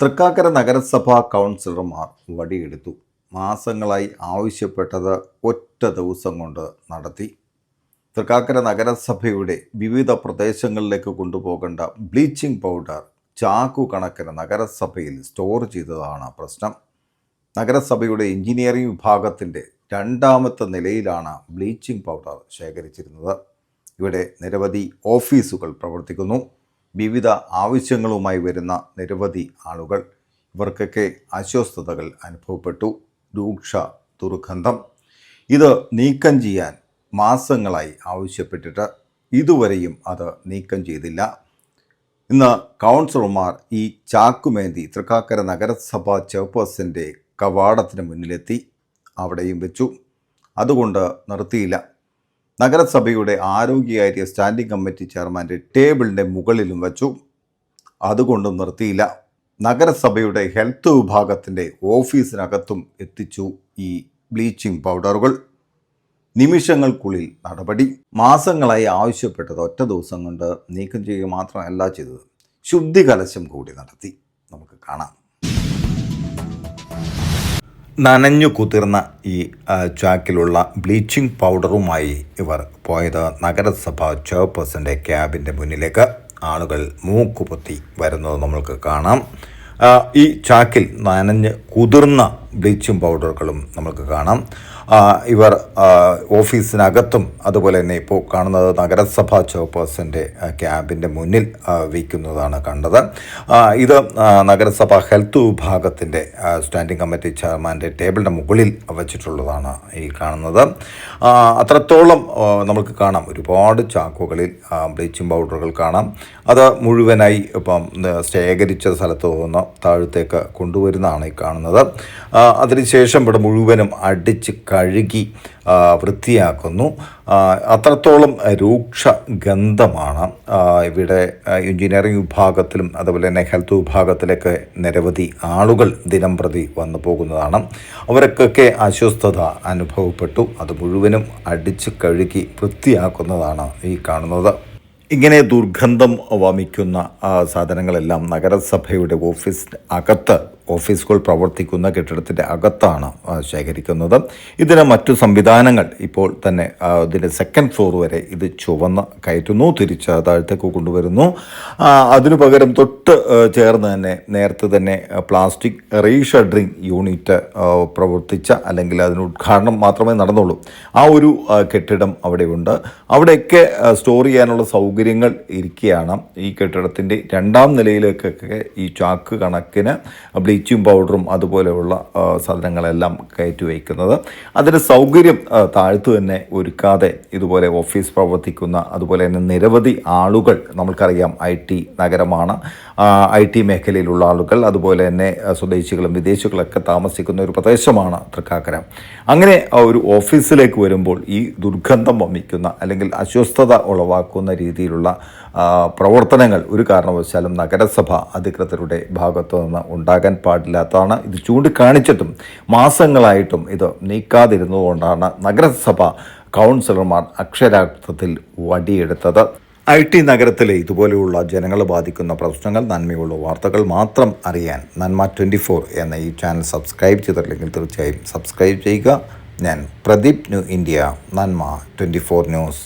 തൃക്കാക്കര നഗരസഭാ കൗൺസിലർമാർ വടിയെടുത്തു. മാസങ്ങളായി ആവശ്യപ്പെട്ടത് ഒറ്റ ദിവസം കൊണ്ട് നടത്തി. തൃക്കാക്കര നഗരസഭയുടെ വിവിധ പ്രദേശങ്ങളിലേക്ക് കൊണ്ടുപോകേണ്ട ബ്ലീച്ചിങ് പൗഡർ ചാക്കു കണക്കിന് നഗരസഭയിൽ സ്റ്റോർ ചെയ്തതാണ് പ്രശ്നം. നഗരസഭയുടെ എഞ്ചിനീയറിംഗ് വിഭാഗത്തിന്റെ രണ്ടാമത്തെ നിലയിലാണ് ബ്ലീച്ചിങ് പൗഡർ ശേഖരിച്ചിരുന്നത്. ഇവിടെ നിരവധി ഓഫീസുകൾ പ്രവർത്തിക്കുന്നു. വിവിധ ആവശ്യങ്ങളുമായി വരുന്ന നിരവധി ആളുകൾ. ഇവർക്കൊക്കെ അസ്വസ്ഥതകൾ അനുഭവപ്പെട്ടു. രൂക്ഷ ദുർഗന്ധം. ഇത് നീക്കം ചെയ്യാൻ മാസങ്ങളായി ആവശ്യപ്പെട്ടിട്ട് ഇതുവരെയും അത് നീക്കം ചെയ്തില്ല. ഇന്ന് കൗൺസിലർമാർ ഈ ചാക്കുമേന്തി തൃക്കാക്കര നഗരസഭാ ചെയർപേഴ്സന്റെ കവാടത്തിന് മുന്നിലെത്തി അവിടെയും വെച്ചു. അതുകൊണ്ട് നിർത്തിയില്ല. നഗരസഭയുടെ ആരോഗ്യകാര്യ സ്റ്റാൻഡിംഗ് കമ്മിറ്റി ചെയർമാന്റെ ടേബിളിന്റെ മുകളിലും വച്ചു. അതുകൊണ്ടും നിർത്തിയില്ല. നഗരസഭയുടെ ഹെൽത്ത് വിഭാഗത്തിന്റെ ഓഫീസിനകത്തും എത്തിച്ചു ഈ ബ്ലീച്ചിങ് പൗഡറുകൾ. നിമിഷങ്ങൾക്കുള്ളിൽ നടപടി. മാസങ്ങളായി ആവശ്യപ്പെട്ടത് ഒറ്റ ദിവസം കൊണ്ട് നീക്കം ചെയ്യുക മാത്രമല്ല ചെയ്തത്. ശുദ്ധി കലശം കൂടി നടത്തി. നമുക്ക് കാണാം. നനഞ്ഞു കുതിർന്ന ഈ ചാക്കിലുള്ള ബ്ലീച്ചിങ് പൗഡറുമായി ഇവർ പോയത് നഗരസഭ ചെയർപേഴ്സന്റെ ക്യാബിന്റെ മുന്നിലേക്ക്. ആളുകൾ മൂക്കുപൊത്തി വരുന്നത് നമ്മൾക്ക് കാണാം. ഈ ചാക്കിൽ നനഞ്ഞ് കുതിർന്ന ബ്ലീച്ചിങ് പൗഡറുകളും നമുക്ക് കാണാം. ഇവർ ഓഫീസിനകത്തും അതുപോലെ തന്നെ ഇപ്പോൾ കാണുന്നത് നഗരസഭാ ചെയർപേഴ്സന്റെ ക്യാബിന്റെ മുന്നിൽ വയ്ക്കുന്നതാണ് കണ്ടത്. ഇത് നഗരസഭാ ഹെൽത്ത് വിഭാഗത്തിന്റെ സ്റ്റാൻഡിംഗ് കമ്മിറ്റി ചെയർമാന്റെ ടേബിളിന്റെ മുകളിൽ വച്ചിട്ടുള്ളതാണ് ഈ കാണുന്നത്. അത്രത്തോളം നമുക്ക് കാണാം. ഒരുപാട് ചാക്കുകളിൽ ബ്ലീച്ചിങ് പൗഡറുകൾ കാണാം. അത് മുഴുവനായി ഇപ്പം ശേഖരിച്ച സ്ഥലത്ത് നിന്ന് താഴത്തേക്ക് കൊണ്ടുവരുന്നതാണ് ഈ കാണുന്നത്. അതിനുശേഷം ഇവിടെ മുഴുവനും അടിച്ച് കഴുകി വൃത്തിയാക്കുന്നു. അത്രത്തോളം രൂക്ഷ ഗന്ധമാണ് ഇവിടെ എഞ്ചിനീയറിംഗ് വിഭാഗത്തിലും അതുപോലെ തന്നെ ഹെൽത്ത് വിഭാഗത്തിലൊക്കെ നിരവധി ആളുകൾ ദിനം പ്രതി വന്നു പോകുന്നതാണ്. അവർക്കൊക്കെ അസ്വസ്ഥത അനുഭവപ്പെട്ടു. അത് മുഴുവനും അടിച്ച് കഴുകി വൃത്തിയാക്കുന്നതാണ് ഈ കാണുന്നത്. ഇങ്ങനെ ദുർഗന്ധം വമിക്കുന്ന സാധനങ്ങളെല്ലാം നഗരസഭയുടെ ഓഫീസിന് അകത്ത് ഓഫീസുകൾ പ്രവർത്തിക്കുന്ന കെട്ടിടത്തിന്റെ അകത്താണ് ശേഖരിക്കുന്നത്. ഇതിന് മറ്റു സംവിധാനങ്ങൾ ഇപ്പോൾ തന്നെ ഇതിന്റെ സെക്കൻഡ് ഫ്ലോർ വരെ ഇത് ചുവന്ന് കയറ്റുന്നു തിരിച്ച് താഴത്തേക്ക് കൊണ്ടുവരുന്നു. അതിനു പകരം തൊട്ട് ചേർന്ന് തന്നെ നേരത്തെ തന്നെ പ്ലാസ്റ്റിക് റീഷഡറിങ് യൂണിറ്റ് പ്രവർത്തിച്ച അല്ലെങ്കിൽ അതിന് ഉദ്ഘാടനം മാത്രമേ നടന്നുള്ളൂ. ആ ഒരു കെട്ടിടം അവിടെയുണ്ട്. അവിടെയൊക്കെ സ്റ്റോർ ചെയ്യാനുള്ള സൗകര്യങ്ങൾ ഇരിക്കുകയാണ്. ഈ കെട്ടിടത്തിന്റെ രണ്ടാം നിലയിലേക്കൊക്കെ ഈ ചാക്ക് കണക്കിന് ബ്ലീച്ചിങ് പൗഡറും അതുപോലെയുള്ള സാധനങ്ങളെല്ലാം കയറ്റി വയ്ക്കുന്നത്. അതിന് സൗകര്യം താഴ്ത്തു തന്നെ ഒരുക്കാതെ ഇതുപോലെ ഓഫീസ് പ്രവർത്തിക്കുന്ന അതുപോലെ തന്നെ നിരവധി ആളുകൾ നമുക്കറിയാം ഐ ടി നഗരമാണ്. ഐ ടി മേഖലയിലുള്ള ആളുകൾ അതുപോലെ തന്നെ സ്വദേശികളും വിദേശികളൊക്കെ താമസിക്കുന്ന ഒരു പ്രദേശമാണ് തൃക്കാക്കര. അങ്ങനെ ഒരു ഓഫീസിലേക്ക് വരുമ്പോൾ ഈ ദുർഗന്ധം വമിക്കുന്ന അല്ലെങ്കിൽ അസ്വസ്ഥത ഉളവാക്കുന്ന രീതിയിലുള്ള പ്രവർത്തനങ്ങൾ ഒരു കാരണവശാലും നഗരസഭ അധികൃതരുടെ ഭാഗത്തു നിന്ന് ഉണ്ടാകാൻ പാടില്ലാത്തതാണ് ഇത് ചൂണ്ടിക്കാണിച്ചിട്ടും മാസങ്ങളായിട്ടും ഇത് നീക്കാതിരുന്നതുകൊണ്ടാണ് നഗരസഭ കൗൺസിലർമാർ അക്ഷരാർത്ഥത്തിൽ വടിയെടുത്തത്. ഐ ടി നഗരത്തിലെ ഇതുപോലെയുള്ള ജനങ്ങളെ ബാധിക്കുന്ന പ്രശ്നങ്ങൾ നന്മയുള്ള വാർത്തകൾ മാത്രം അറിയാൻ നന്മ ട്വന്റി ഫോർ എന്ന ഈ ചാനൽ സബ്സ്ക്രൈബ് ചെയ്തിട്ടില്ലെങ്കിൽ തീർച്ചയായും സബ്സ്ക്രൈബ് ചെയ്യുക. ഞാൻ പ്രദീപ് ന്യൂ ഇന്ത്യ നന്മ ട്വന്റി ഫോർ ന്യൂസ്.